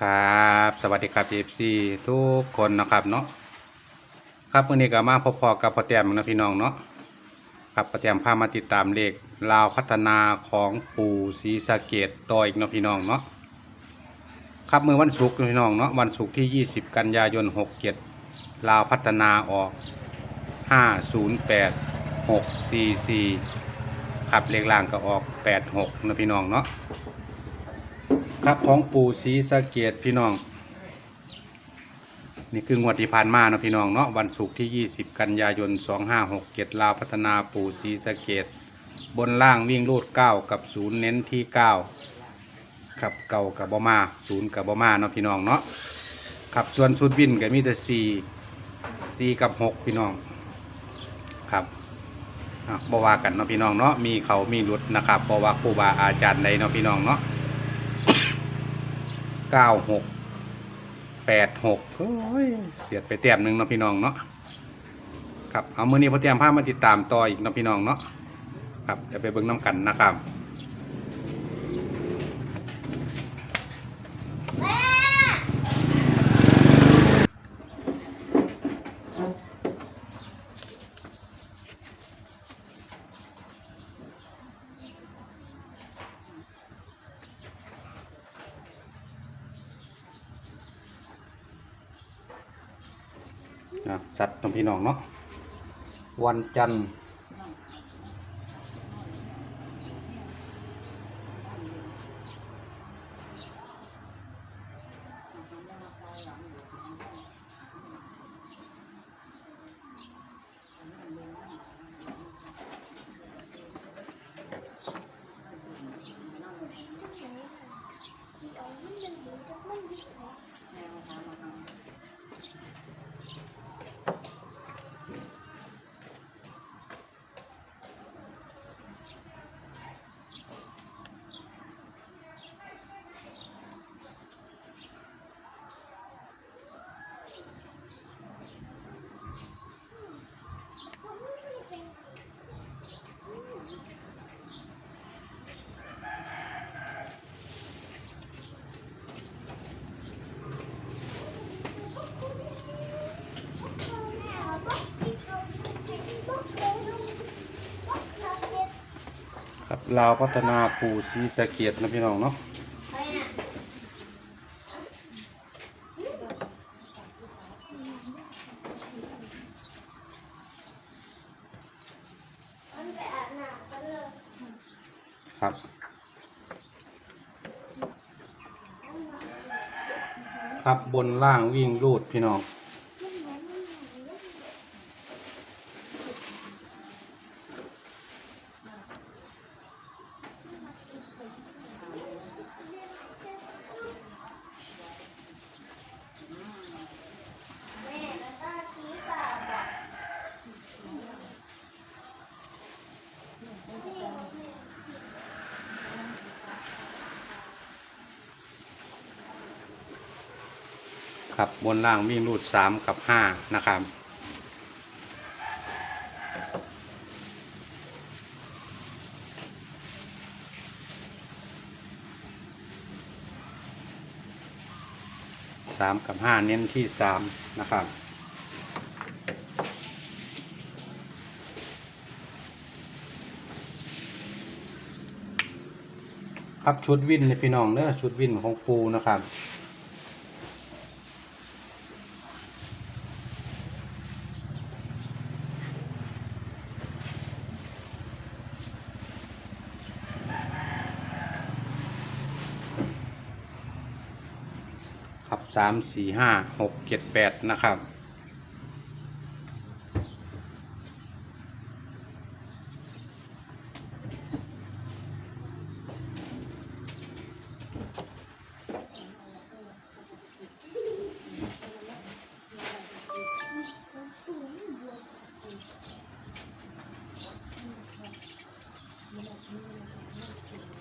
ครับ สวัสดีครับ FC ทุกคนนะครับเนาะครับวันนี้ก็มาพบๆกับพ่อแต้มนะพี่น้องเนาะครับพ่อแต้มพามาติดตามเลขลาวพัฒนาของปู่ศรีสะเกดต่ออีกเนาะพี่น้องเนาะครับเมื่อวันศุกร์พี่น้องเนาะวันศุกร์ที่ 20 กันยายน 67 ลาวพัฒนาออก 508 644ครับเลขล่างก็ออก 86นะพี่น้องเนาะ ครับของปู่ศรีสะเกดพี่น้อง นี่คืองวดที่ผ่านมาเนาะพี่น้องเนาะวันศุกร์ที่ 20 กันยายน 2567ลาวพัฒนาปู่ศรีสะเกดบนล่างวิ่งรูด9กับ0เน้นที่9ครับเก่ากับบอมา0กับบอมาเนาะพี่น้องเนาะครับส่วนชุดวินก็มีแต่4 4กับ 6 พี่น้องครับอะบ่ว่ากันเนาะพี่น้องเนาะมีเขามีหลุดนะครับบ่ว่าครูบาอาจารย์ใดเนาะพี่น้องเนาะ เก้าหกแปดหกเฮ้ยเสียดไปเต็มหนึ่งเนาะพี่น้องเนาะครับเอามือนี้พอเตรียมภาพมาติดตามต่ออีกเนาะพี่น้องเนาะครับเดี๋ยวไปเบิ่งน้ำกันนะครับ นะสัตว์เนาะพี่น้องเนาะวันจันทร์ ลาวพัฒนาปู่ศรีสะเกียดนะพี่น้องเนาะครับครับบนล่างวิ่งรูดพี่น้อง ครับบนล่างวิ่งรูดสามกับห้านะครับ สามกับห้าเน้นที่สามนะครับครับชุดวินเนี่ยพี่น้องเนอะชุดวินของปูนะครับ สามสี่ห้าหกเจ็ดแปดนะครับ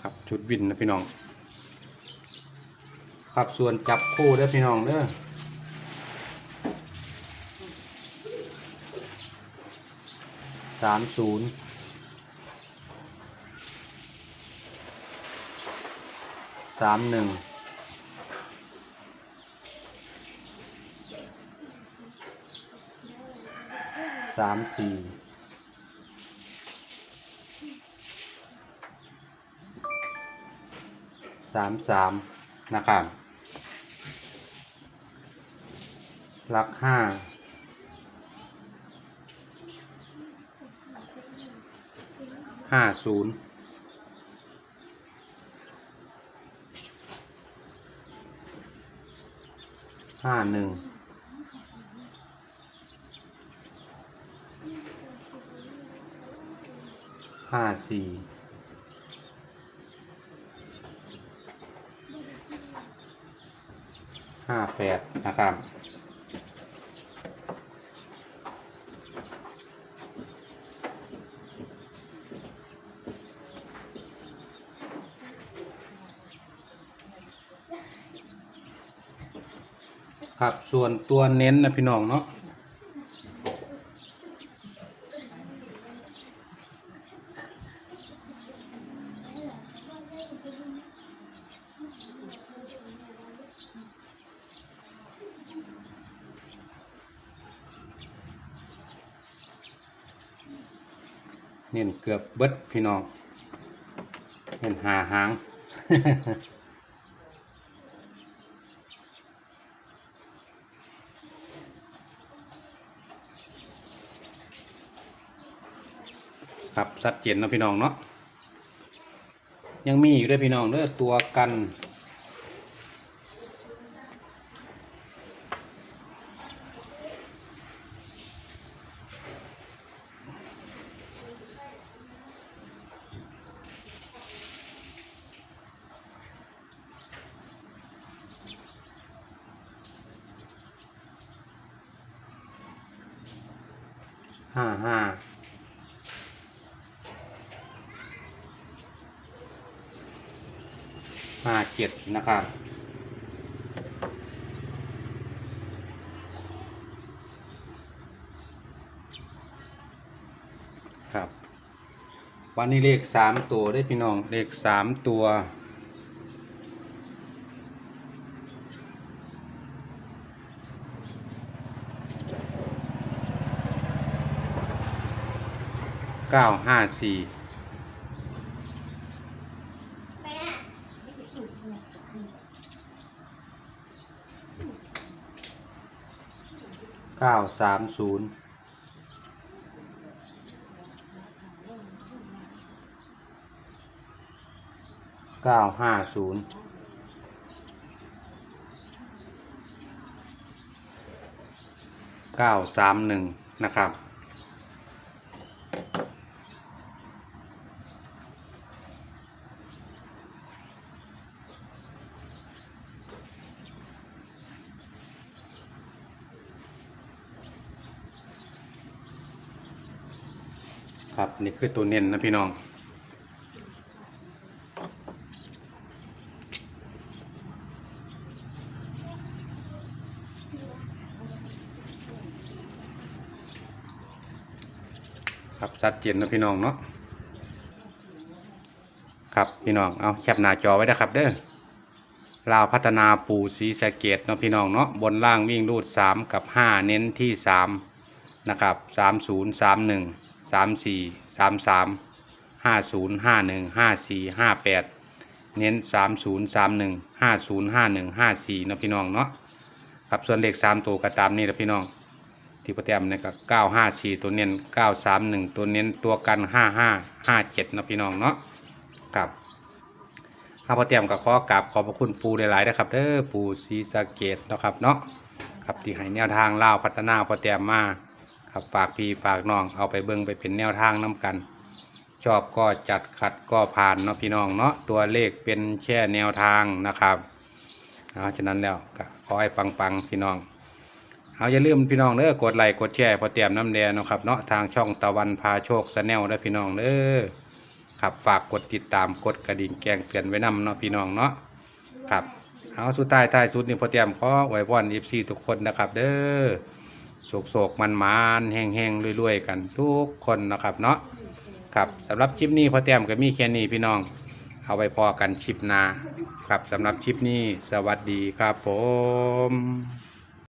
ครับ ชุดวินนะพี่น้อง ครับส่วนจับคู่เด้อพี่น้องเด้อสามศูนย์สามหนึ่งสามสี่สามสามนะครับ หลักห้าห้าศูนย์ห้าหนึ่งห้าสี่ห้าแปดนะครับ ครับส่วนตัวเน้นนะพี่น้องเนาะเน้นเกือบเบิดพี่น้องเน้นหาหาง ครับสัดเจนนะพี่น้องเนาะยังมีอยู่ด้วยพี่น้องเด้อตัวกันห้าห้า ห้าเจ็ดนะครับครับวันนี้เลขสามตัวได้พี่น้องเลขสามตัวเก้าห้าสี่ เก้า สามศูนย์เก้าห้าศูนย์เก้าสามหนึ่งนะครับ ครับนี่คือตัวเน้นนะพี่น้อง ครับชัดเจนนะพี่น้องเนาะครับพี่น้องเอาแคปหน้าจอไว้นะครับเด้อลาวพัฒนาปูสีสะเกตเนาะพี่น้องเนาะบนล่างวิ่งรูด 3 กับ 5 เน้นที่ 3 นะครับ 30 31 34 33 50 51 54 58เน้น30 31 50 51 54นะพี่น้องเนาะครับส่วนเลข3ตัวก็ตามนี่นะพี่น้อง ที่ปรแกรมเนี่ยก็954ตัวเน้น931ตัวเน้นตัวกัน55 57นะพี่น้องเนาะครับข้าพเตรียมกับขอกราบขอบพระคุณปูหลายๆนะครับเด้อปูศรีสะเกดนะครับเนาะครับที่ให้แนวทางเล่าพัฒนาพอเตรียมมา ครับฝากพี่ฝากน้องเอาไปเบิ่งไปเป็นแนวทางน้กัน ชอบก็จัดขัดก็ผ่านเนาะพี่น้องเนาะตัวเลขเป็นแค่แนวทางนะครับเอาฉะนั้นแล้วก็ขอให้ปังๆพี่น้องเอาอย่าลืมพี่น้องเด้อกดไลค์กดแชร์พอเตรียมน้ำแดงนะครับเนาะทางช่องตะวันพาโชคสแนลได้อพี่น้องเด้อครับฝากกดติดตามกดกระดิ่งแจ้งเตือนไว้นำเนาะพี่น้องเนาะครับเอาสุดท้ายท้ายสุดนี่พอเตรียมขอไว้วอนอีซีทุกคนนะครับ เด้อ โศกโศกมันมานแห้งแห้งรวยๆกันทุกคนนะครับเนาะครับสำหรับคลิปนี้พอเตรียมก็มีแค่นี้พี่น้อง เอาไปพอกันคลิปหน้าครับสำหรับคลิปนี้สวัสดีครับผม